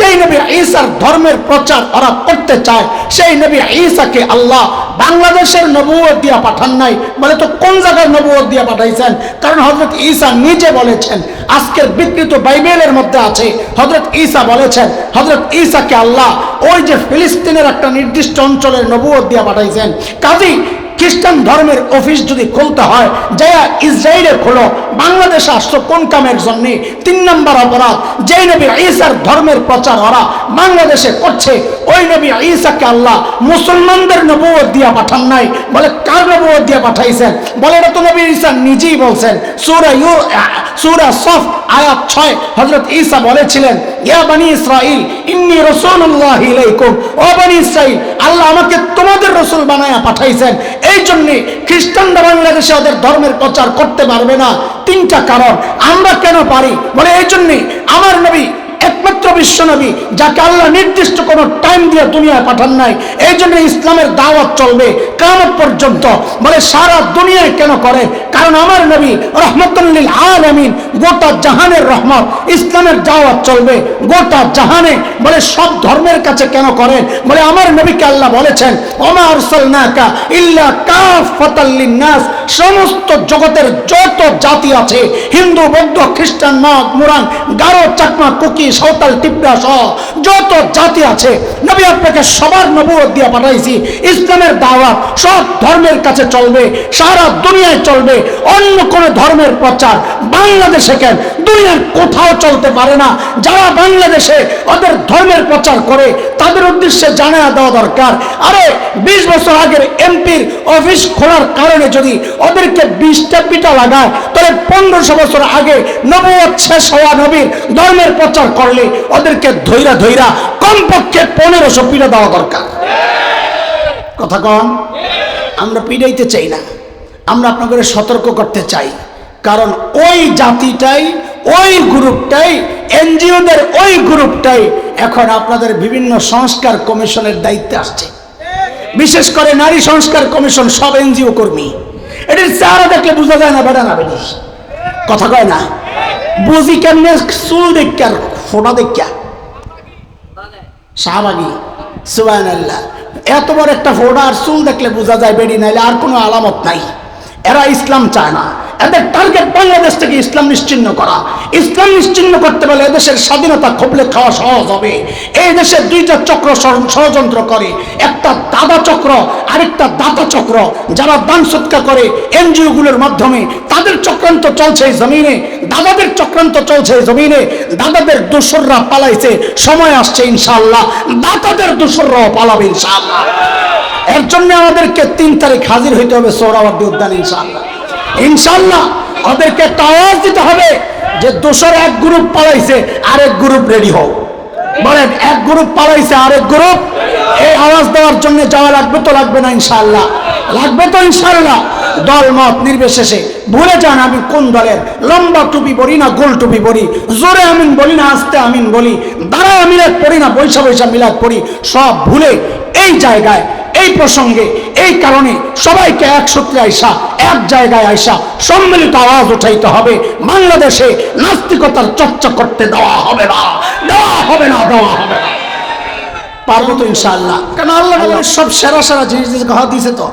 যেই নবী ঈসার ধর্মের প্রচার ওরা করতে চায়, সেই নবী ঈসাকে আল্লাহ বাংলাদেশের নবুয়ত দিয়া পাঠান নাই। বলে তো কোন জায়গায় নবুয়ত দিয়া পাঠাইছেন? কারণ হজরত ঈসা নিজে বলেছেন, আজকের বিকৃত বাইবেলের মধ্যে আছে হজরত ঈসা বলেছেন হজরত ঈসাকে আল্লাহ ওই যে ফিলিস্তিনের একটা নির্দিষ্ট অঞ্চলের নবুয়ত দিয়া পাঠাইছেন। কাজী খ্রিস্টান ধর্মের অফিস যদি খুলতে হয় যাইয়া ইসরায়েলে খোলো, বাংলাদেশে আসছো কোন কামের জন্য? তিন নম্বর অপরাধ, যেই নবী ঈসার ধর্মের প্রচার ওরা বাংলাদেশে করছে, ওই নবী ঈসাকে আল্লাহ মুসলমানদের নবুয়ত দিয়া পাঠান নাই। বলে, কার নবুয়ত দিয়া পাঠাইছেন? বলে, এটা তো নবী ঈসা নিজেই বলছেন। সূরা ইউ, সূরা সফ, আয়াত ছয় হজরত ঈসা বলেছিলেন, ইয়া বানি ইসরাইল ইন্নি রাসূলুল্লাহি ইলাইকুম। ও বানি ইসরাইল আল্লাহ আমাকে তোমাদের রসুল বানায়া পাঠাইছেন। এই জন্যে খ্রিস্টানরা বাংলাদেশে ওদের ধর্মের প্রচার করতে পারবে না। তিনটা কারণ। আমরা কেন পারি? বলে এই জন্যে আমার নবী, একমাত্র বিশ্ব নবী, যাকে আল্লাহ নির্দিষ্ট কোনো টাইম দিয়ে দুনিয়ায় পাঠান নাই এই জন্য ইসলামের দাওয়াত চলবে। কেন পর্যন্ত বলে সারা দুনিয়ায় কেন করে? কারণ আমার নবী রহমতুল্লিল আলমিন গোটা জাহানের রহমত, ইসলামের দাওয়াত চলবে। গোটা জাহানে বলে সব ধর্মের কাছে কেন করেন বলে আমার নবীকে আল্লাহ বলেছেন ওমার সালনাকা ইল্লা কাফাতাল্লিন নাস সমস্ত জগতের যত জাতি আছে, হিন্দু, বৌদ্ধ, খ্রিস্টান, মগ, মুরান, গারো, চাকমা, কুকি, সাঁওতাল টিপরা সহ যত জাতি আছে, নবী আপনাকে সবার নবুয়ত দিয়ে পাঠাইছি, ইসলামের দাওয়াত সব ধর্মের কাছে চলবে, সারা দুনিয়ায় চলবে অন্য কোন ধর্মের প্রচার বাংলাদেশে কেন? দুনিয়ার কোথাও চলতে পারে না। যারা বাংলাদেশে ওদের ধর্মের প্রচার করে, তাদের উদ্দেশ্যে জানা দেওয়া দরকার। আরে, বিশ বছর আগের এমপির অফিস খোলার কারণে যদি ওদেরকে বিশটা পিটা লাগায়, তাহলে পনেরোশো বছর আগে নবুয়ত শেষ হওয়া নবীর ধর্মের প্রচার করলে ওদেরকে ধৈরা ধৈরা কমপক্ষে পনেরোশো পিটা দেওয়া দরকার। কথা কম আমরা পিড়াইতে চাই না। আমরা আপনাদের সতর্ক করতে চাই। কারণ ওই জাতিটাই, ওই গ্রুপটাই, এনজিওদের ওই গ্রুপটাই এখন আপনাদের বিভিন্ন সংস্কার কমিশনের দায়িত্বে আসছে। বিশেষ করে নারী সংস্কার কমিশন, সব এনজিও কর্মী। এটির চেহারা দেখলে বোঝা যায় না, বেটা না, বেটি। কথা কয় না? বুঝি কেমনে চুল দেখা ফোটা দেখা? শাহবাগি সুবান আল্লাহ এত বড় একটা ফোড়া আর চুল দেখলে বোঝা যায় বেডি নাইলে আর কোনো আলামত নাই। এরা ইসলাম চায় না। এদের টার্গেট বাংলাদেশ থেকে ইসলাম নিশ্চিন্ন করা। ইসলাম নিশ্চিন্ন করতে পারলে এদেশের স্বাধীনতা খোপলে খাওয়া সহজ হবে। এই দেশে দুইটা চক্র ষড়যন্ত্র করে। একটা দাদা চক্র, আরেকটা দাতা চক্র। যারা দান সৎকার করে এনজিও গুলোর মাধ্যমে, তাদের চক্রান্ত চলছে এই জমিনে। দাদাদের চক্রান্ত চলছে এই জমিনে। দাদাদের দোসররা পালাইছে। সময় আসছে ইনশাআল্লাহ। দাতাদের দোসররাও পালাবে ইনশাআল্লাহ। এর জন্য আমাদেরকে তিন তারিখ হাজির হইতে হবে সৌরাবর্দী উদ্যান ইনশাল্লাহ ইনশাল্লাহ ওদেরকে একটা আওয়াজ দিতে হবে যে দোসর এক গ্রুপ পালাইছে, আরেক গ্রুপ রেডি হও। বলেন, এক গ্রুপ পালাইছে, আরেক গ্রুপ এই আওয়াজ দেওয়ার জন্য যাওয়া লাগবে তো লাগবে না ইনশাল্লাহ লাগবে তো ইনশাল্লাহ দল মত নির্বিশেষে ভুলে যান, আমি কোন দলের? লম্বা টুপি পরি না, গোল টুপি পরি? জোরে আমিন বলি না, আস্তে আমিন বলি? দাঁড়া মিলাদ পড়ি না, বৈশা বৈশা মিলাদ পড়ি? সব ভুলে এই জায়গায় এই প্রসঙ্গে এই কারণে সবাইকে এক সূত্রে আইসা এক জায়গায় আইসা সম্মিলিত আওয়াজ উঠাইতে হবে। বাংলাদেশে নাস্তিকতার চর্চা করতে দেওয়া হবে না দেওয়া হবে না দেওয়া হবে না। পারব তো ইনশাআল্লাহ। কারণ আল্লাহ সব সেরা সেরা জিনিস জিনিস ঘা দিছে তো?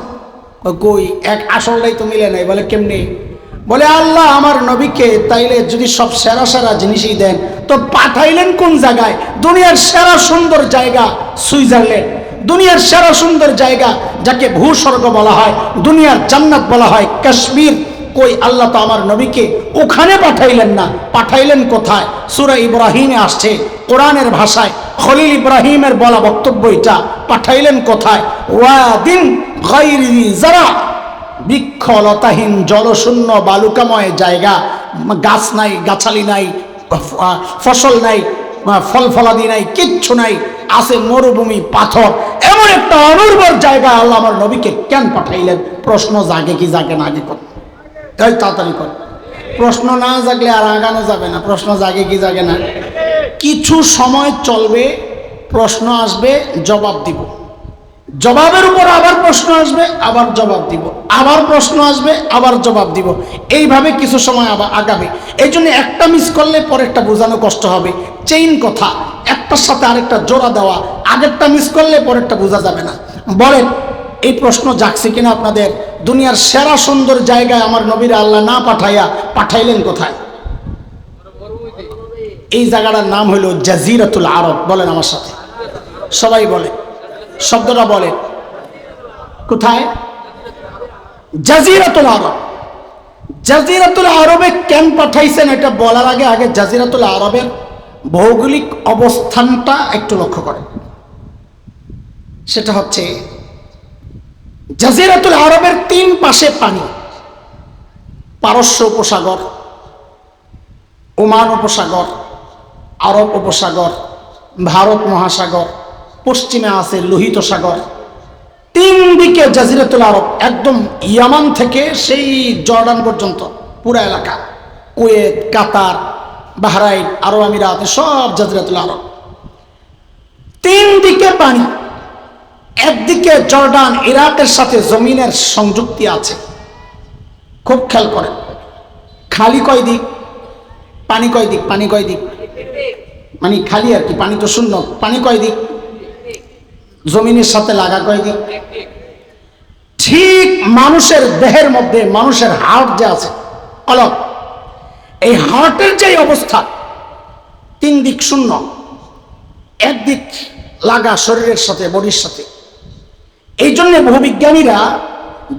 কই এক আসলটাই তো মিলে নাই বলে কেমনি? বলে আল্লাহ আমার নবীকে তাইলে যদি সব সেরা সেরা জিনিসই দেন তো পাঠাইলেন কোন জায়গায়? দুনিয়ার সেরা সুন্দর জায়গা সুইজারল্যান্ড। দুনিয়ার সেরা সুন্দর জায়গা যাকে ভূস্বর্গ বলা হয়, দুনিয়ার জান্নাত বলা হয় কাশ্মীর। কই আল্লাহ তো আমার নবীকে ওখানে পাঠাইলেন না, পাঠাইলেন কোথায়? সুরা ইব্রাহিমে আসছে, কোরআনের ভাষায় খলিল ইব্রাহিমের বলা বক্তব্য এটা, পাঠাইলেন কোথায়? যারা বৃক্ষলতাহীন জলশূন্য বালুকাময় জায়গা, গাছ নাই, গাছালি নাই ফসল নাই ফল ফলাদি নাই, কিচ্ছু নাই, আছে মরুভূমি, পাথর। এমন একটা অনুর্বর জায়গা আল্লাহ আমার নবীকে কেন পাঠাইলেন? প্রশ্ন জাগে কি জাগে না আগে কর। তাই তাড়াতাড়ি কর। প্রশ্ন না জাগলে আর আগানো যাবে না। প্রশ্ন জাগে কি জাগে না? কিছু সময় চলবে, প্রশ্ন আসবে, জবাব দিব। জবাবের উপর আবার প্রশ্ন আসবে, আবার জবাব দিব। আবার প্রশ্ন আসবে, আবার জবাব দিব। এইভাবে কিছু সময় আবার আগাবে। এই জন্য একটা মিস করলে পরেরটা বোঝানো কষ্ট হবে। চেইন কথা। একটার সাথে আরেকটা জোড়া দেওয়া। আগেরটা মিস করলে পরেরটা বোঝা যাবে না। বলেন, এই প্রশ্ন জাগছে কিনা আপনাদের? দুনিয়ার সেরা সুন্দর জায়গায় আমার নবীর আল্লাহ না পাঠাইয়া পাঠাইলেন কোথায়? এই জায়গাটার নাম হলো জাজিরাতুল আরব। বলেন আমার সাথে। সবাই বলে। শব্দটা বলেন। কোথায়? জাজিরাতুল আরব। জাজিরাতুল আরবে কেন পাঠাইছেন এটা বলার আগে আগে জাজিরাতুল আরবের ভৌগোলিক অবস্থানটা একটু লক্ষ্য করেন। সেটা হচ্ছে, জাজিরাতুল আরবের তিন পাশে পানি, পারস্য উপসাগর, ওমান উপসাগর, আরব উপসাগর, ভারত মহাসাগর পশ্চিমে আছে লোহিত সাগর। তিন দিকে জাজিরাতুল আরব, একদম ইয়ামান থেকে সেই জর্ডান পর্যন্ত, পুরা এলাকা। কুয়েত, কাতার, বাহরাইন, আরব আমিরাত, সব জাজিরাতুল আরব। তিন দিকে পানি, একদিকে জর্ডান, ইরাকের সাথে জমিনের সংযুক্তি আছে। খুব খেয়াল করেন, খালি কয় দিক? পানি কয় দিক? পানি কয় দিক? মানে খালি আর কি, পানি তো শূন্য। পানি কয় দিক? জমিনের সাথে লাগা কয় দিক ঠিক মানুষের দেহের মধ্যে মানুষের হার্ট যে আছে, অলক, এই হার্টের যে অবস্থা, তিন দিক শূন্য একদিক লাগা শরীরের সাথে, বডির সাথে। এই জন্য ভূবিজ্ঞানীরা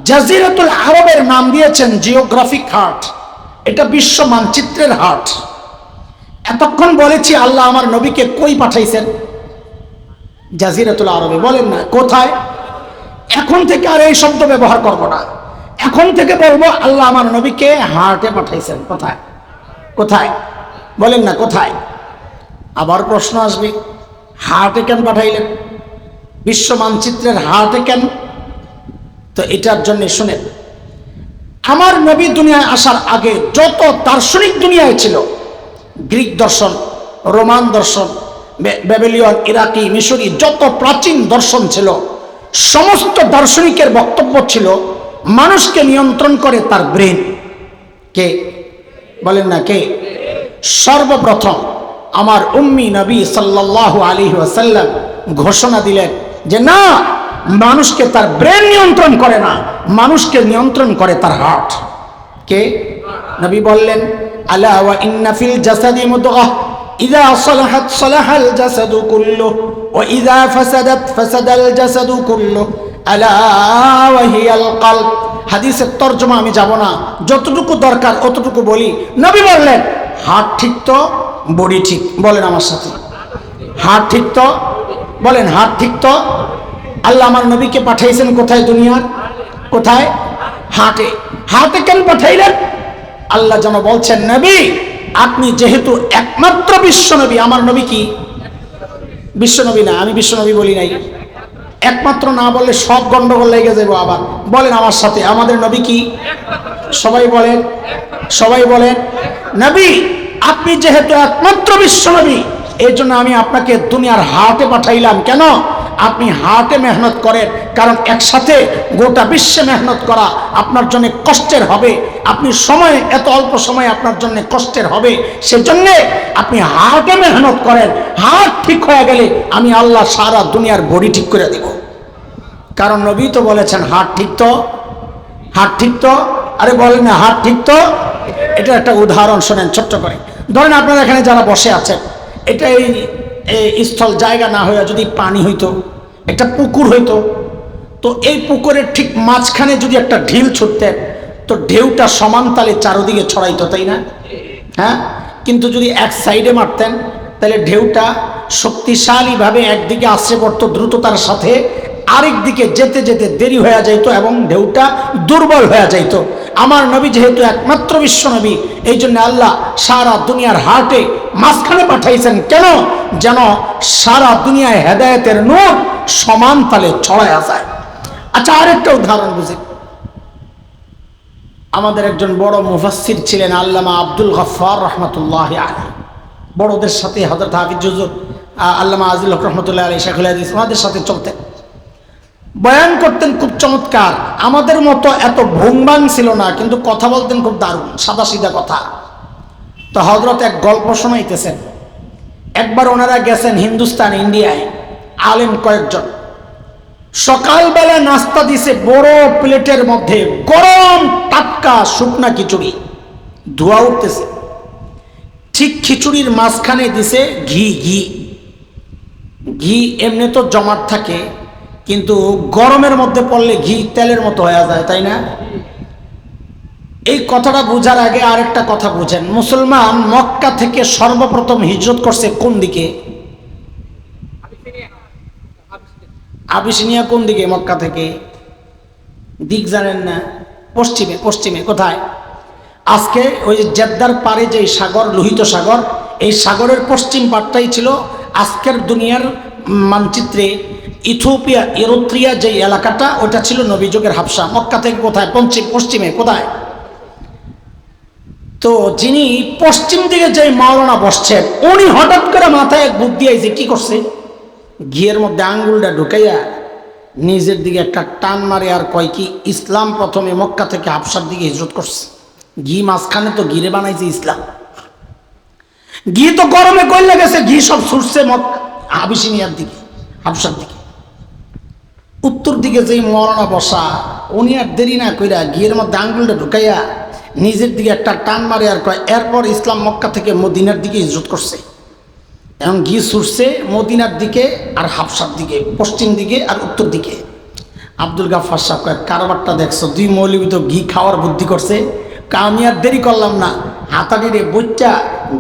জাজিরাতুল আরবের নাম দিয়েছেন জিওগ্রাফিক হার্ট। এটা বিশ্ব মানচিত্রের হার্ট। এতক্ষণ বলেছি আল্লাহ আমার নবীকে কই পাঠাইছেন? জাজিরাতুল আরবে বলেন না, কোথায়? এখন থেকে আর এই শব্দ ব্যবহার করব না। এখন থেকে বলব, আল্লাহ আমার নবীকে হার্টে পাঠাইছেন। কোথায়? কোথায়? বলেন না, কোথায়? আবার প্রশ্ন আসবে হার্টে কেন পাঠাইলেন? বিশ্ব মানচিত্রের হার্টে কেন? তো এটার জন্য শুনেন, আমার নবী দুনিয়ায় আসার আগে যত দার্শনিক দুনিয়ায় ছিল, গ্রিক দর্শন, রোমান দর্শন ব্যাবিলিয়ন, ইরাকি, মিশরি, যত প্রাচীন দর্শন ছিল, সমস্ত দার্শনিকের বক্তব্য ছিল, মানুষকে নিয়ন্ত্রণ করে তার ব্রেন। কে? বলেন না, কে? সর্বপ্রথম আমার উম্মি নবী সাল্লাল্লাহু আলী ওয়াসাল্লাম ঘোষণা দিলেন যে, না, মানুষকে তার ব্রেন নিয়ন্ত্রণ করে না, মানুষকে নিয়ন্ত্রণ করে তার হার্ট। কে? নবী বললেন, আলা ওয়া ইন্না ফিল জাসাদি মুদগাহ সালাহাত সালাহাল জাসাদু ফাসাদাল জাসাদু হাদিসের তর্জমা আমি যাব না। যতটুকু দরকার অতটুকু বলি। নবী বললেন হার্ট ঠিক তো, বডি ঠিক। বলেন আমার সাথে। হার্ট ঠিক তো? বলেন হার্ট ঠিক তো। আল্লাহ আমার নবীকে পাঠাইছেন কোথায় দুনিয়ার? কোথায়? হাটে। হাটে কেন পাঠাইলেন? আল্লাহ যেন বলছেন, নবী আপনি যেহেতু একমাত্র বিশ্বনবী, আমার নবী কি? বিশ্বনবী না, আমি বিশ্বনবী বলি নাই। একমাত্র না বললে সব গন্ডগোল লেগে যাব আবার। বলেন আমার সাথে, আমাদের নবী কি? সবাই বলেন সবাই বলেন, নবী, আপনি যেহেতু একমাত্র বিশ্বনবী, এই জন্য আমি আপনাকে দুনিয়ার হাটে পাঠাইলাম। কেন? আপনি হাতে মেহনত করেন, কারণ একসাথে গোটা বিশ্বে মেহনত করা আপনার জন্য কষ্টের হবে। আপনি সময়, এত অল্প সময় আপনার জন্য কষ্টের হবে। সেজন্যে আপনি হাটে মেহনত করেন হাট ঠিক হয়ে গেলে আমি আল্লাহ সারা দুনিয়ার বডি ঠিক করে দিব। কারণ নবী তো বলেছেন হাট ঠিক তো? হাট ঠিক তো? আরে বলেন না হাট ঠিক তো? এটা একটা উদাহরণ শোনেন, ছোট্ট করে। ধরেন আপনারা এখানে যারা বসে আছেন, এটা এই স্থল জায়গা না হইয়া যদি পানি হইতো, একটা পুকুর হইতো, তো এই পুকুরের ঠিক মাঝখানে যদি একটা ঢিল ছুটতেন তো ঢেউটা সমান তালে চারোদিকে ছড়াইতো, তাই না? হ্যাঁ? কিন্তু যদি এক সাইডে মারতেন, তাহলে ঢেউটা শক্তিশালীভাবে একদিকে আসছে পড়তো, দ্রুততার সাথে আরেক দিকে যেতে যেতে দেরি হয়ে যাইত এবং ঢেউটা দুর্বল হয়ে যাইত। আমার নবী যেহেতু একমাত্র বিশ্ব নবী এই জন্য আল্লাহ সারা দুনিয়ার হাটে মাঝখানে পাঠাইছেন। কেন? যেন সারা দুনিয়ায় হেদায়েতের নূর সমান তালে ছড়ায়া যায়। আচ্ছা আরেকটা উদাহরণ বুঝি। আমাদের একজন বড় মুফাসসির ছিলেন আল্লামা আব্দুল গফার রহমতুল্লাহ আলী বড়দের সাথে হজরত হাফিজ আল্লামা আজিল রহমতুল্লাহ আলী শেখুল হাদিস, ওনাদের সাথে চলতেন। বয়ান করতেন খুব চমৎকার। আমাদের মতো এত ভুংবাং ছিল না, কিন্তু কথা বলতেন খুব দারুণ, সাদা সিধা কথা। তো হজরত এক গল্প শোনাইতেছেন। একবার ওনারা গেছেন হিন্দুস্তান, ইন্ডিয়ায়, আলেম কয়েকজন। সকালবেলা নাস্তা দিছে বড় প্লেটের মধ্যে গরম টাটকা শুকনা খিচুড়ি। ধোয়া উঠতেছে। ঠিক খিচুড়ির মাঝখানে দিছে ঘি ঘি। ঘি এমনি তো জমাট থাকে কিন্তু গরমের মধ্যে পড়লে ঘি তেলের মতো হয়ে যায়, তাই না? এই কথাটা বোঝার আগে আরেকটা কথা বুঝেন। মুসলমান মক্কা থেকে সর্বপ্রথম হিজরত করছে কোন দিকে? আবিসিনিয়া কোন দিকে মক্কা থেকে? দিক জানেন না? পশ্চিমে পশ্চিমে, কোথায়? আজকে ওই জেদ্দার পারে যে সাগর, লোহিত সাগর, এই সাগরের পশ্চিম পাটটাই ছিল আজকের দুনিয়ার মানচিত্রে। ইথোপিয়া ইরোত্রিয়া যে এলাকাটা ওটা ছিল নবীযুগের হাফসা। মক্কা থেকে কোথায়? পশ্চিম, পশ্চিমে কোথায়? তো যিনি পশ্চিম দিকে যে মাওলানা বসছেন, উনি হঠাৎ করে মাথায় এক বুদ্ধি আইছে, কি করছে? ঘিয়ের মধ্যে আঙ্গুলটা ঢুকাইয়া নিজের দিকে একটা টান মারে আর কয় কি, ইসলাম প্রথমে মক্কা থেকে হাফসার দিকে হিজরত করছে। ঘি মাঝখানে তো ঘিরে বানাইছে ইসলাম। ঘি তো গরমে কইলে গেছে, ঘি সব ছুটছে মক আবিসিনিয়ার দিকে, হাফসার দিকে। উত্তর দিকে যেই মরনা বসা, উনি আর দেরি না কইরা গিয়ের মধ্যে আঙ্গুলটা ঢুকাইয়া নিজের দিকে একটা টান মারে আর কয়, এরপর ইসলাম মক্কা থেকে মদিনার দিকে হিজরত করছে। এখন ঘি ছুটছে মদিনার দিকে আর হাফসার দিকে, পশ্চিম দিকে আর উত্তর দিকে। আব্দুল গাফার সাহেব কয়, কারবারটা দেখছ? দুই মৌলবী তো ঘি খাওয়ার বুদ্ধি করছে। আমি আর দেরি করলাম না। হাতাডিরে বইটা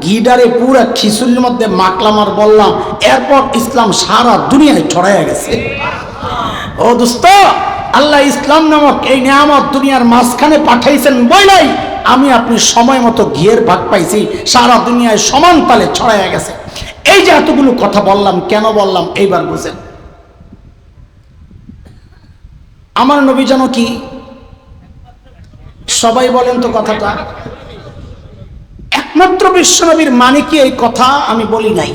ঘিডারে পুরা খিচুড়ির মধ্যে মাকলাম আর বললাম, এরপর ইসলাম সারা দুনিয়ায় ছড়াইয়া গেছে। ও দোস্ত, আল্লাহ ইসলাম নামক এই নিয়ামত দুনিয়ার মাঝখানে পাঠাইছেন বইলাই, আমি আপনি সময় মতো ঘিয়ের ভাগ পাইছি, সারা দুনিয়ায় সমান তালে ছড়াইয়া গেছে। এই যে এতগুলো কথা বললাম, কেন বললাম? এইবার বুঝেন। আমার নবী যেন কি? সবাই বলেন তো কথাটা। একমাত্র বিশ্বনবীর মানে কি এই কথা আমি বলি নাই?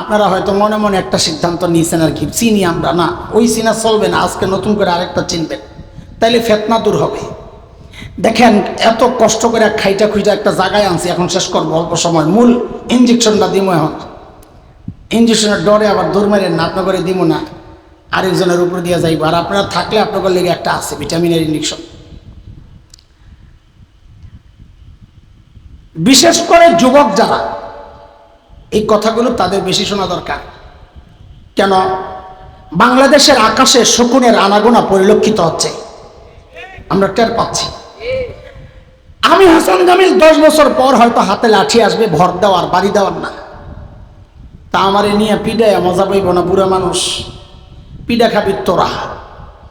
আপনারা হয়তো মনে মনে একটা সিদ্ধান্ত নিয়েছেন আর কি, চিনি আমরা না। ওই চিনা চলবে না, আজকে নতুন করে আরেকটা চিনবেন। তাইলে ফেতনা দূর হবে। দেখেন, এত কষ্ট করে খাইটা খুঁজা একটা জায়গায় আনছি, এখন শেষ করব অল্প সময়। মূল ইঞ্জেকশনটা দিব এখন। ইঞ্জেকশনের ডরে আবার দৌড় মেরেন না আপনার করে দিব না। আরেকজনের উপর দিয়ে যাইব। আর আপনারা থাকলে আপনাদের লেগে একটা আছে ভিটামিনের ইঞ্জেকশন বিশেষ করে যুবক যারা এই কথাগুলো তাদের বেশি শোনা দরকার। কেন? বাংলাদেশের আকাশে শকুনের আনাগোনা পরিলক্ষিত হচ্ছে। আমরা টের পাচ্ছি। আমি হাসান জামিল দশ বছর পর হয়তো হাতে লাঠি আসবে, ভর দেওয়ার, বাড়ি দেওয়ার না। তা আমারে নিয়ে পিডায় মজা পাইব না বুড়া মানুষ। পিডা খাবি তোরা।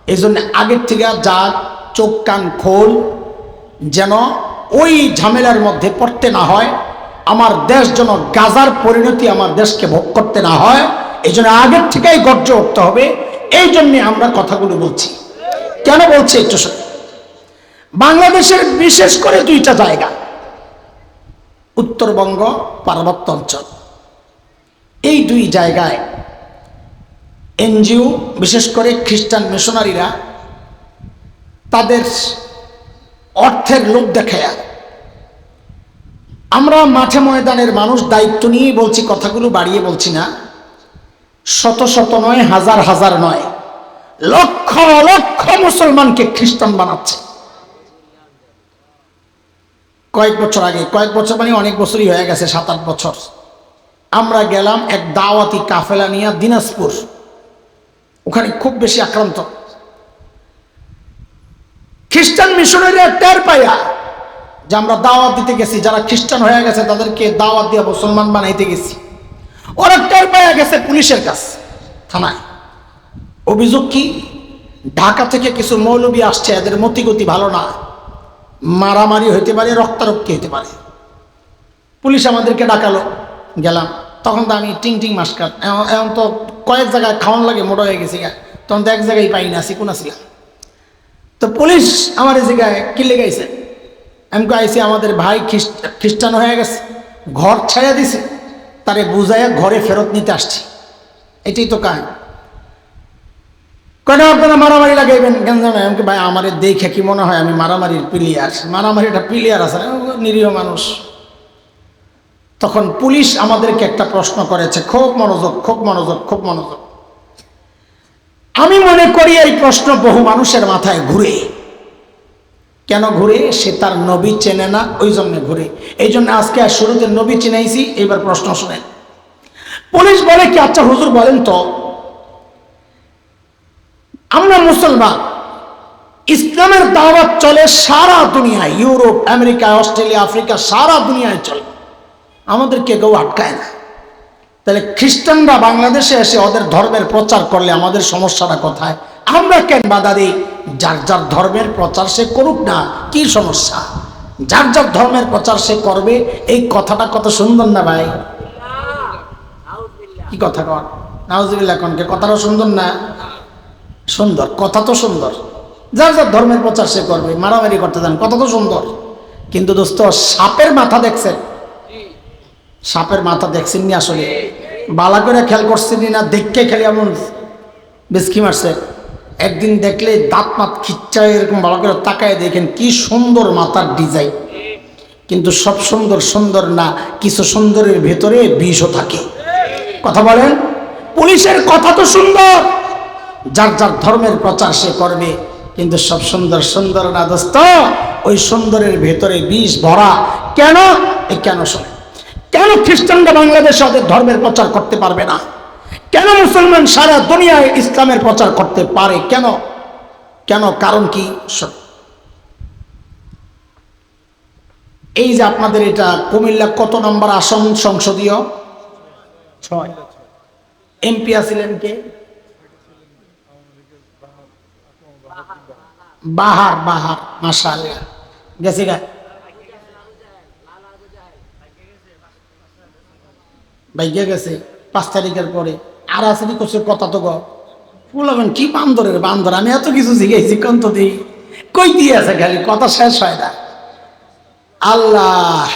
এই জন্য আগের থেকে যা চোখ কান খোল, যেন ওই ঝামেলার মধ্যে পড়তে না হয়। আমার দেশ যেন গাজার পরিণতি আমার দেশকে ভোগ করতে না হয়, এই জন্য আগের থেকেই গর্জ উঠতে হবে। এই জন্যে আমরা কথাগুলো বলছি। কেন বলছি একটু বাংলাদেশের বিশেষ করে দুইটা জায়গা, উত্তরবঙ্গ, পার্বত্য অঞ্চল। এই দুই জায়গায় এনজিও, বিশেষ করে খ্রিস্টান মিশনারিরা, তাদের অর্থের লোভ দেখায় আমরা মাঠে ময়দানের মানুষ দায়িত্ব নিয়েই বলছি, কথাগুলো বাড়িয়ে বলছি না। শত শত নয়, হাজার হাজার নয়। লক্ষ লক্ষ মুসলমানকে খ্রিস্টান বানাচ্ছে। কয়েক বছর আগে, কয়েক বছর মানে অনেক বছরই হয়ে গেছে, সাত আট বছর। আমরা গেলাম এক দাওয়াতি কাফেলা নিয়ে দিনাজপুর। ওখানে খুব বেশি আক্রান্ত। খ্রিস্টান মিশনারিরা টের পাইয়া যে আমরা দাওয়াত দিতে গেছি, যারা খ্রিস্টান হয়ে গেছে, তাদেরকে দাওয়াত দিয়ে মুসলমান বানাইতে গেছি। ওরা টের গেছে পুলিশের কাছে, থানায়। অভিযোগ কি? ঢাকা থেকে কিছু মৌলবী আসছে, এদের মতিগতি ভালো না। মারামারি হইতে পারে, রক্তারক্তি হইতে পারে। পুলিশ আমাদেরকে ডাকালো, গেলাম। তখন তো আমি টিং টিং মাস্কার এখন- এখন তো কয়েক জায়গায় খাওয়ান লাগে, মোটা হয়ে গেছি গা। তখন তো এক জায়গায় পাই না চিকুন আসিলাম তো পুলিশ আমার এই জায়গায় কি লেগাইছে। আমি আইসি আমাদের ভাই খ্রিস্টান হয়ে গেছে, ঘর ছেড়ে দিছে, তারে বুঝাইয়া ঘরে ফেরত নিতে আসছি। এটাই তো কাহিনী। কেন আপনারা মারামারি লাগাইবেন কেন জানেন আমাকে ভাই, আমার দেখে কি মনে হয় আমি মারামারির প্লেয়ার? মারামারিটা প্লেয়ার আছে নিরীহ মানুষ। তখন পুলিশ আমাদেরকে একটা প্রশ্ন করেছে, খুব মনোযোগ খুব মনোযোগ খুব মনোযোগ। আমি মনে করি এই প্রশ্ন বহু মানুষের মাথায় ঘুরে। কেন ঘুরে? সে তার নবী চেনে না ওই জন্য ঘুরে। এই জন্য আজকে আর শুরুতে নবী চিনাইছি এবার প্রশ্ন শুনেন। পুলিশ বলে কি আচ্ছা হুজুর বলেন তো, আমরা মুসলমান, ইসলামের দাওয়াত চলে সারা দুনিয়ায়, ইউরোপ, আমেরিকা, অস্ট্রেলিয়া, আফ্রিকা, সারা দুনিয়ায় চলে। আমাদেরকে কেউ আটকায় না। তাহলে খ্রিস্টানরা বাংলাদেশে এসে ওদের ধর্মের প্রচার করলে আমাদের সমস্যাটা কোথায়? আমরা কেন বাধা দিই? যার যার ধর্মের প্রচার সে করুক না, কি সমস্যা? যার যার ধর্মের প্রচার সে করবে, এই কথাটা কত সুন্দর না ভাই? কি কথা কন? নাউজুবিল্লাহ কনকে কথাটা সুন্দর না? সুন্দর, কথা তো সুন্দর। যার যার ধর্মের প্রচার সে করবে, মারামারি করতে যান কথা তো সুন্দর। কিন্তু দোস্ত, সাপের মাথা দেখছেন? সাপের মাথা দেখছেন নি আসলে? বালা করে খেয়াল করছেন না, দেখকে খেলে এমন বেসকি মারছে। একদিন দেখলে দাঁত মাত খিচ্চায় এরকম ভালো করে তাকায় দেখেন কি সুন্দর মাথার ডিজাইন। কিন্তু সব সুন্দর সুন্দর না, কিছু সুন্দরের ভেতরে বিষও থাকে। কথা বলেন? পুলিশের কথা তো সুন্দর। যার যার ধর্মের প্রচার সে করবে। কিন্তু সব সুন্দর সুন্দর না দোস্ত, ওই সুন্দরের ভেতরে বিষ ভরা। কেন? এ কেন শোনে কেন খ্রিস্টানরা বাংলাদেশে ওদের ধর্মের প্রচার করতে পারবে না? কেন মুসলমান সারা দুনিয়ায় ইসলামের প্রচার করতে পারে? কেন? কেন? কারণ কি? এই যে আপনাদের এটা কুমিল্লা কত নম্বর আসন সংসদীয়? ছয়। এমপি আছিলেন কে? বাহার বাহার মাসাল গেছে গা। ভাইয়া গেছে। পাঁচ তারিখের পরে। আর আসেনি করছে কথা তো গো বলবেন কি বান্দরের বান্দর? আমি এত কিছু শিখেছি কন্ত দিই? কই দিয়ে আছে খালি, কথা শেষ হয় না। আল্লাহ,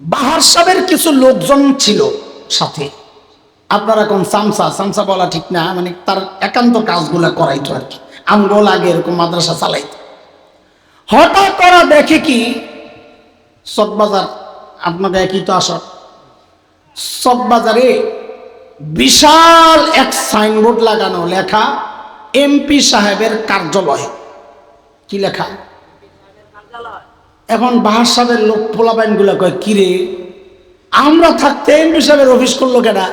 বাহার সাহেবের কিছু লোকজন ছিল সাথে। আপনারা কোন সামসা? সামসা বলা ঠিক না মানে তার একান্ত কাজগুলো করাইতো আর কি। আমগোল আগে এরকম মাদ্রাসা চালাইতো হঠাৎ করা দেখে কি, চকবাজার আপনাকে একই তো আসর। চকবাজারে বিশাল এক সাইনবোর্ড লাগানো লেখা এমপি সাহেবের কার্যালয়। কি লেখা? এখন বাহার সাহেবের লোক পোলাবাইনগুলো কয় কিরে আমরা থাকতে এমপি সাহেবের অফিস করল কেনা?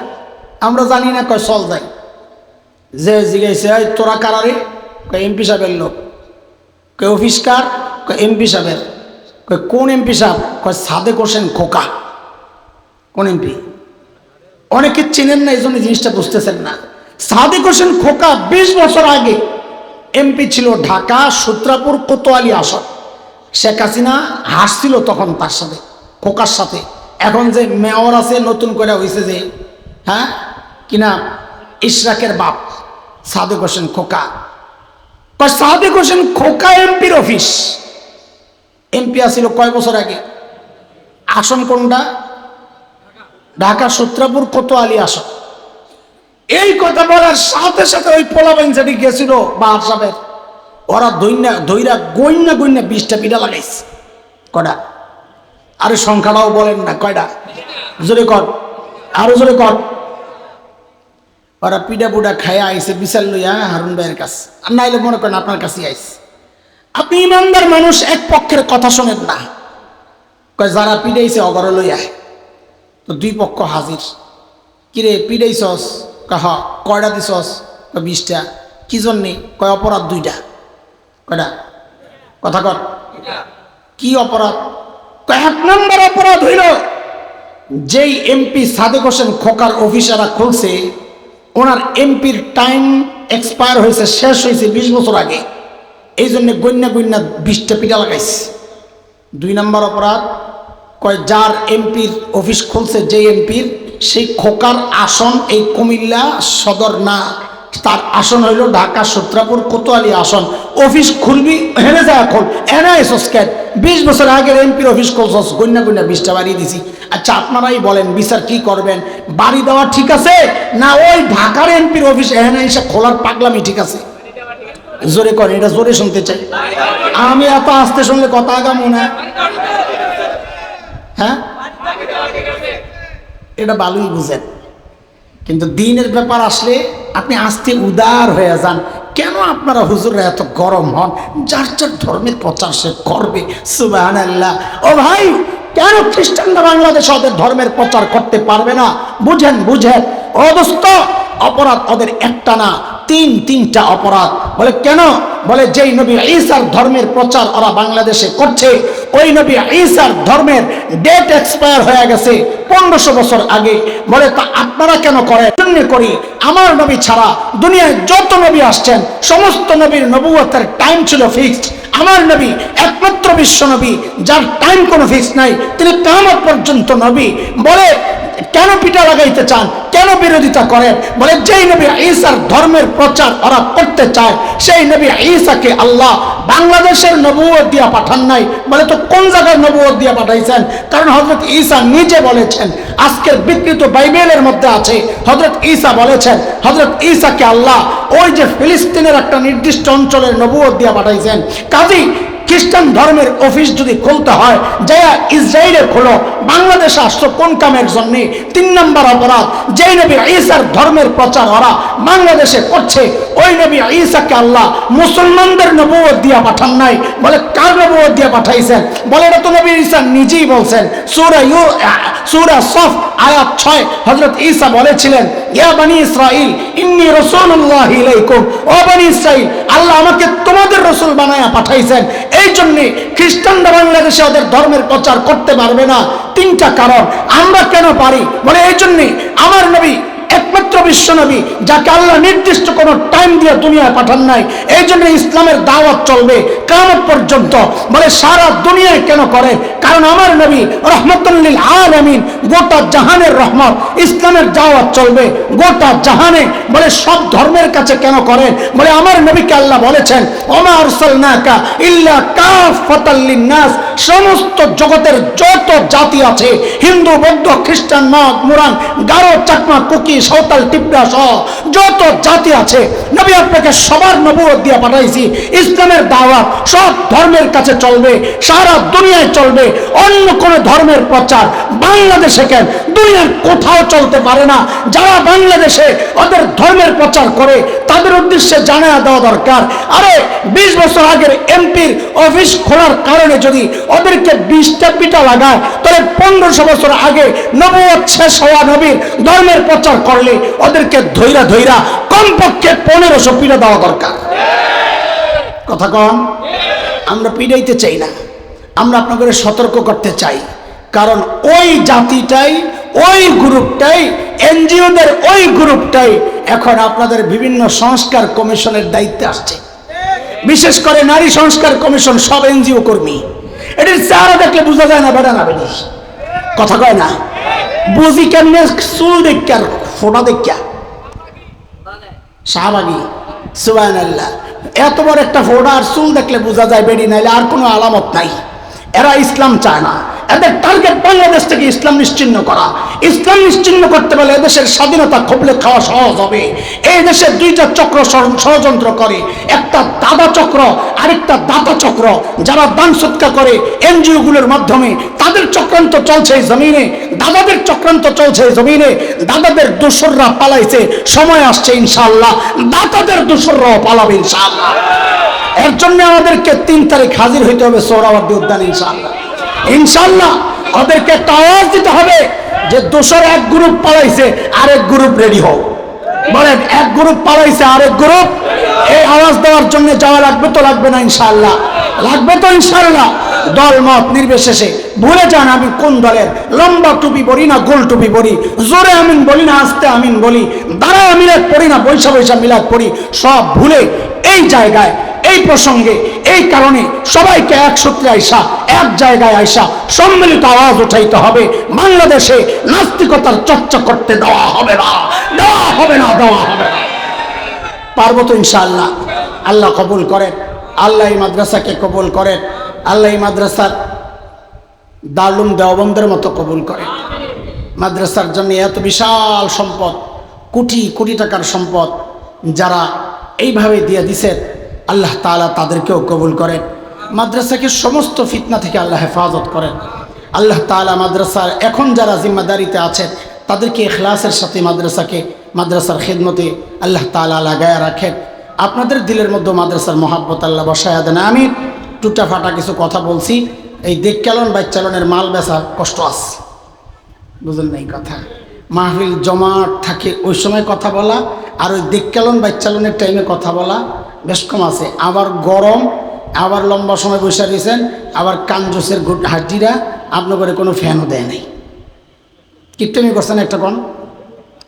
আমরা জানি না, কয়, চল যাই। যে জিজ্ঞাসা তোরা কারারে কয়, এমপি সাহেবের লোক। কয়, অফিস কার? কয়, এমপি সাহেবের। কয়, কোন এমপি সাহেব? কয়, সাদেক হোসেন খোকা। কোন এমপি? অনেকে চেনেন না এই জন্য জিনিসটা বুঝতেছেন না। সাদেক হোসেন খোকা বিশ বছর আগে এমপি ছিল ঢাকা, সূত্রাপুর, কোতোয়ালি আসন। শেখ হাসিনা হাসছিল তখন তার সাথে, খোকার সাথে। এখন যে মেয়র আছে, নতুন করে হয়েছে যে হ্যাঁ? কিনা ইশরাকের বাপ, সাদেক হোসেন খোকা। সাদেক হোসেন খোকা এমপির অফিস। এমপি আসছিল কয় বছর আগে? আসন কোনটা? ঢাকা সূত্রাপুর কোতোয়ালি আসন এই কথা বলার সাথে সাথে ওই পোলাবাইন যেটি গেছিল বাহার সাহেবের, ওরা দৈন্যা দইরা গইন্যা গইন্যা বিশটা পিঠা লাগাইছে কটা আরে সংখ্যাটাও বলেন না, কয়টা? জোরে কর, আরও জোরে কর। ওরা পিঠা পুডা খাইয়া আইসে বিশাল লইয়া হারুন ভাইয়ের কাছে। আর নাইলে মনে করেন আপনার কাছে আইসে আপনি ইমানদার মানুষ, এক পক্ষের কথা শোনেন না। কয়, যারা পিঠাইছে অগর লইয়া তো দুই পক্ষ হাজির। কিরে পিড়াইছস কহ কয়টা দিছস কয় বিশটা। কি জন্যে? কয় অপরাধ দুইটা। কয়টা কথা কর কি অপরাধ? এক নম্বর অপরাধ হইল, যেই এমপি সাদেক হোসেন খোকার অফিসাররা খুলছে, ওনার এমপির টাইম এক্সপায়ার হয়েছে, শেষ হয়েছে বিশ বছর আগে। এই জন্য গন্যা গন্যা বিশটা পিঠা লাগাইছে। দুই নম্বর অপরাধ কয়, যার এমপির অফিস খুলছে যে এমপির, সেই খোকার আসন এই কুমিল্লা সদর না, তার আসন হইল ঢাকা সত্রাপুর কোতোয়ালি আসন। অফিস খুলবি হেনে যায় এখন। এনা এসোস ক্যাট বিশ বছর আগের এমপির অফিস করছস গন্যা গন্যা বিশটা বাড়িয়ে দিছি। আচ্ছা আপনারাই বলেন, বিচার কি করবেন? বাড়ি দেওয়া ঠিক আছে? না ওই ঢাকার এমপির অফিস এখানে এসে খোলার পাগলামি ঠিক আছে? জোরে করে, এটা জোরে শুনতে চাই। আমি এত আস্তে শুনলে কথা আগা মনে হয়? এটা ভালোই বুঝেন। কিন্তু দিনের ব্যাপার আসলে আপনি আস্তে উদার হয়ে যান। কেন আপনারা হুজুররা এত গরম হন? যার যার ধর্মের প্রচার সে করবে সুবাহ ও ভাই, কেন খ্রিস্টানরা বাংলাদেশে ওদের ধর্মের প্রচার করতে পারবে না? বুঝেন বুঝেন। অবস্থ অপরাধ ওদের একটা না, তিন, তিনটা অপরাধ। বলে কেন? বলে যেই নবী ঈসার ধর্মের প্রচার ওরা বাংলাদেশে করছে ওই নবী ঈসার ধর্মের ডেট এক্সপায়ার হয়ে গেছে পনেরোশো বছর আগে। বলে, তা আপনারা কেন করেন? জন্য করি, আমার নবী ছাড়া দুনিয়ায় যত নবী আসছেন, সমস্ত নবীর নবুয়তের টাইম ছিল ফিক্সড আমার নবী একমাত্র বিশ্ব নবী, যার টাইম কোনো ফিক্স নাই। তিনি কামত পর্যন্ত নবী। বলে, কেন পিঠা লাগাইতে চান? কেন বিরোধিতা করেন? বলে, যেই নবী ঈসার ধর্মের প্রচার ওরা করতে চায়, সেই নবী ঈসাকে আল্লাহ বাংলাদেশের নবুয়ত দিয়া পাঠান নাই। বলে, তো কোন জায়গায় নবুয়ত দিয়ে পাঠাইছেন? কারণ হজরত ঈসা নিজে বলেছেন, আজকের বিকৃত বাইবেলের মধ্যে আছে হজরত ঈসা বলেছেন হজরত ঈসাকে আল্লাহ, ওই যে ফিলিস্তিনের একটা নির্দিষ্ট অঞ্চলের নবুয়ত দিয়ে পাঠাইছেন। কাজী খ্রিস্টান ধর্মের অফিস যদি খুলতে হয় যে ইসরায়েলে খোলো, বাংলাদেশে আসছো কোন কামের জন্য? তিন নম্বর অপরাধ, যেই নবী ঈসার ধর্মের প্রচার ওরা বাংলাদেশে করছে, ওই নবী ঈসাকে আল্লাহ মুসলমানদের নবুয়ত দিয়া পাঠান নাই। বলে, কার নবুয়ত দিয়া পাঠাইছেন? বলে, এটা তো নবী ঈসা নিজেই বলছেন। সূরা ইউ সূরা সফ, আয়াত ছয়, হযরত ঈসা বলেছিলেন, ইয়া বানি ইসরাইল ইন্নী রাসূলুল্লাহি ইলাইকুম। ও বানি ইসরাইল আল্লাহ আমাকে তোমাদের রসুল বানায়া পাঠাইছেন। এই জন্যে খ্রিস্টানরা বাংলাদেশে ওদের ধর্মের প্রচার করতে পারবে না। তিনটা কারণ। আমরা কেন পারি? বলে এই জন্যে আমার নবী, একমাত্র বিশ্ব নবী, যাকে আল্লাহ নির্দিষ্ট কোনো টাইম দিয়ে দুনিয়ায় পাঠান নাই এই জন্য ইসলামের দাওয়াত চলবে। কেন পর্যন্ত বলে সারা দুনিয়ায় কেন করে? কারণ আমার নবী রহমতুল্লিল আলমিন গোটা জাহানের রহমত, ইসলামের দাওয়াত চলবে। গোটা জাহানে বলে সব ধর্মের কাছে কেন করেন বলে আমার নবীকে আল্লাহ বলেছেন ওমার সালনাকা ইল্লা কাফাতাল্লিন নাস সমস্ত জগতের যত জাতি আছে, হিন্দু, বৌদ্ধ, খ্রিস্টান, মগ, মুরান, গারো, চাকমা, কুকি, সাঁওতাল টিপরা সহ যত জাতি আছে, নবী আপনাকে সবার নবুয়ত দিয়ে পাঠাইছি, ইসলামের দাওয়াত সব ধর্মের কাছে চলবে, সারা দুনিয়ায় চলবে অন্য কোন ধর্মের প্রচার বাংলাদেশে কেন? দুনিয়ার কোথাও চলতে পারে না। যারা বাংলাদেশে ওদের ধর্মের প্রচার করে, তাদের উদ্দেশ্যে জানা দেওয়া দরকার। আরে, বিশ বছর আগের এমপির অফিস খোলার কারণে যদি ওদেরকে বিশটা পিটা লাগায়, তাহলে পনেরোশো বছর আগে নবুয়ত শেষ হওয়া নবীর ধর্মের প্রচার করলে ওদেরকে ধৈরা ধৈরা কমপক্ষে পনেরোশো পিটা দেওয়া দরকার। কথা কম আমরা পিড়াইতে চাই না। আমরা আপনাদের সতর্ক করতে চাই। কারণ ওই জাতিটাই, ওই গ্রুপটাই, এনজিওদের ওই গ্রুপটাই এখন আপনাদের বিভিন্ন সংস্কার কমিশনের দায়িত্বে আসছে। বিশেষ করে নারী সংস্কার কমিশন সব এনজিও কর্মী। এটির চেহারা দেখলে বোঝা যায় না বেটা না বেটি কথা কয় না? বুঝি কেমনে চুল দেখা ফোটা দেখা শাহবাগি আল্লাহ এত বড় একটা ফোড়া আর চুল দেখলে বোঝা যায় বেডি নাইলে আর কোনো আলামত নাই। এরা ইসলাম চায় না। এদের টার্গেট বাংলাদেশ থেকে ইসলাম নিশ্চিন্ন করা। ইসলাম নিশ্চিন্ন করতে পারলে এদেশের স্বাধীনতা খোপলে খাওয়া সহজ হবে। এই দেশে দুইটা চক্র ষড়যন্ত্র করে। একটা দাদা চক্র, আরেকটা দাতা চক্র। যারা দান সৎকা করে এনজিও গুলোর মাধ্যমে, তাদের চক্রান্ত চলছে এই জমিনে, দাদাদের চক্রান্ত চলছে এই জমিনে। দাদাদের দোসররা পালাইছে, সময় আসছে ইনশাআল্লাহ। দাতাদের দোসররাও পালাবে ইনশাআল্লাহ। এর জন্য আমাদেরকে তিন তারিখ হাজির হইতে হবে সোহরাওয়ার্দী উদ্যানে ইনশাল্লাহ ইনশাল্লাহ ওদেরকে একটা আওয়াজ দিতে হবে যে দোসর এক গ্রুপ পালাইছে, আরেক গ্রুপ রেডি হোক বলেন, এক গ্রুপ পালাইছে, আরেক গ্রুপ এই আওয়াজ দেওয়ার জন্য যাওয়া লাগবে তো লাগবে না ইনশাল্লাহ লাগবে তো ইনশাল্লাহ দল মত নির্বিশেষে ভুলে যান, আমি কোন দলের? লম্বা টুপি পরি না, গোল টুপি পরি? জোরে আমিন বলি না, আস্তে আমিন বলি? দাঁড়া মিলাদ পড়ি না, বৈশা বৈশা মিলাদ পড়ি সব ভুলে এই জায়গায় এই প্রসঙ্গে, এই কারণে সবাইকে এক সূত্রে আইসা, এক জায়গায় আইসা সম্মিলিত আওয়াজ উঠাইতে হবে। বাংলাদেশে নাস্তিকতার চর্চা করতে দেওয়া হবে না, দেওয়া হবে না, দেওয়া হবে না। পারব তো আল্লাহ কবুল করেন। আল্লাহ মাদ্রাসাকে কবুল করেন। আল্লাহ মাদ্রাসার দারুম দেওবন্দের মতো কবুল করেন। মাদ্রাসার জন্য এত বিশাল সম্পদ, কোটি কোটি টাকার সম্পদ যারা এইভাবে দিয়ে দিছেন আল্লাহ তাআলা তাদেরকেও কবুল করেন। মাদ্রাসাকে সমস্ত ফিতনা থেকে আল্লাহ হেফাজত করেন। আল্লাহ তালা মাদ্রাসার এখন যারা জিম্মাদারিতে আছেন, তাদেরকে এখলাসের সাথে মাদ্রাসাকে, মাদ্রাসার খেদমতে আল্লাহ তাআলা লাগায় রাখেন। আপনাদের দিলের মধ্যে মাদ্রাসার মহাব্বত আল্লাহ বসায় দেন। আমি টুটা ফাটা কিছু কথা বলছি। এই দেখচালন বাইচালনের মাল বেচা কষ্ট আছে। বুঝলেন এই কথা। মাহফিল জমাট থাকে, ওই সময় কথা বলা, আর ওই দেখকালন বাইচালনের টাইমে কথা বলা বেশ কম আছে। আবার গরম, আবার লম্বা সময় বসে রয়েছেন, আবার কাঞ্জসের হাজিরা আপনার করে কোনো ফ্যানও দেয় নাই। কিপটামি করছেন একটা কন?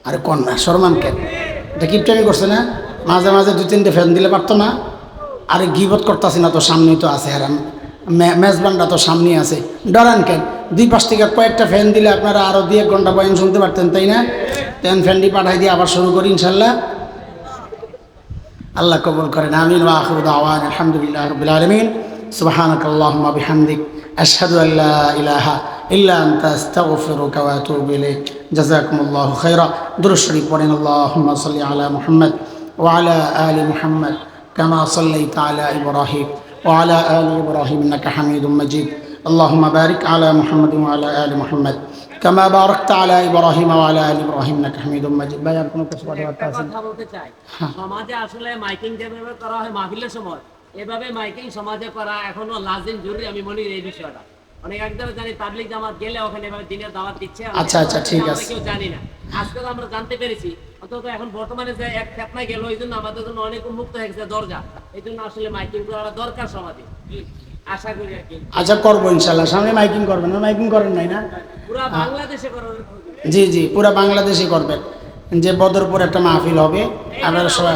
আরে কন না, শরমান কেন? এটা কিপটামি করছে না? মাঝে মাঝে দু তিনটে ফ্যান দিলে পারতো না? আরে গিবত করতেছি না তো, সামনেই তো আছে হারাম মেজবানটা তো সামনেই আছে। ডরান কেন? দুই পাশ থেকে কয়েকটা ফ্যান দিলে আপনারা আরও দুই এক ঘণ্টা বয়ান শুনতে পারতেন, তাই না? তেন ফ্যানটি পাঠাই দিয়ে আবার শুরু করি ইনশাল্লাহ। আল্লাহ কবুল করেন আমিন ওয়া আখিরু দাওয়ান আলহামদুলিল্লাহ রাব্বিল আলামিন সুবহানাক আল্লাহুম্মা বিহামদিক আশহাদু আল লা ইলাহা ইল্লা আনতা আস্তাগফিরুকা ওয়া আতুবু ইলাইক জাযাকুমুল্লাহু খাইরা দুরূদ শরীফ পড়েন আল্লাহুম্মা সাল্লি আলা মুহাম্মদ ওয়া আলা আলি মুহাম্মদ কামা সাল্লাইতা আলা ইব্রাহিম ওয়া আলা আলি ইব্রাহিম ইন্নাকা হামিদুম মাজিদ اللهم بارك على محمد وعلى ال محمد কামা বারক তালা ইব্রাহিম আলা আল ইব্রাহিম নাক হামিদুম মাজিদ ভাই আর কিছু কথা বলতে চাই। সমাজে আসলে মাইকিং যেভাবে করা হয় মাহফিলের সময় এভাবে মাইকিং সমাজে করা এখনও লাজিম জরুরি আমি মনে করি এই বিষয়টা। অনেক একদমই জানি তাবলিগ জামাত গেলে ওখানে এভাবে দিনের দাওয়াত দিচ্ছে আচ্ছা আচ্ছা ঠিক আছে। কেউ জানি না। আজকে আমরা জানতে পেরেছি অন্তত এখন বর্তমানে যে এক খেতনা গেল এই জন্য আমাদের জন্য অনেক উন্মুক্ত হয়েছে দরজা। এই জন্য আসলে মাইকিং করা দরকার সমাজে। আচ্ছা করব ইনশাল্লাহ। সামনে মাইকিং করবেন না? মাইকিং করেন নাই না? পুরা বাংলাদেশে করার জি জি পুরা বাংলাদেশে করবেন। যে বদরপুর একটা মাহফিল হবে আপনারা সবাই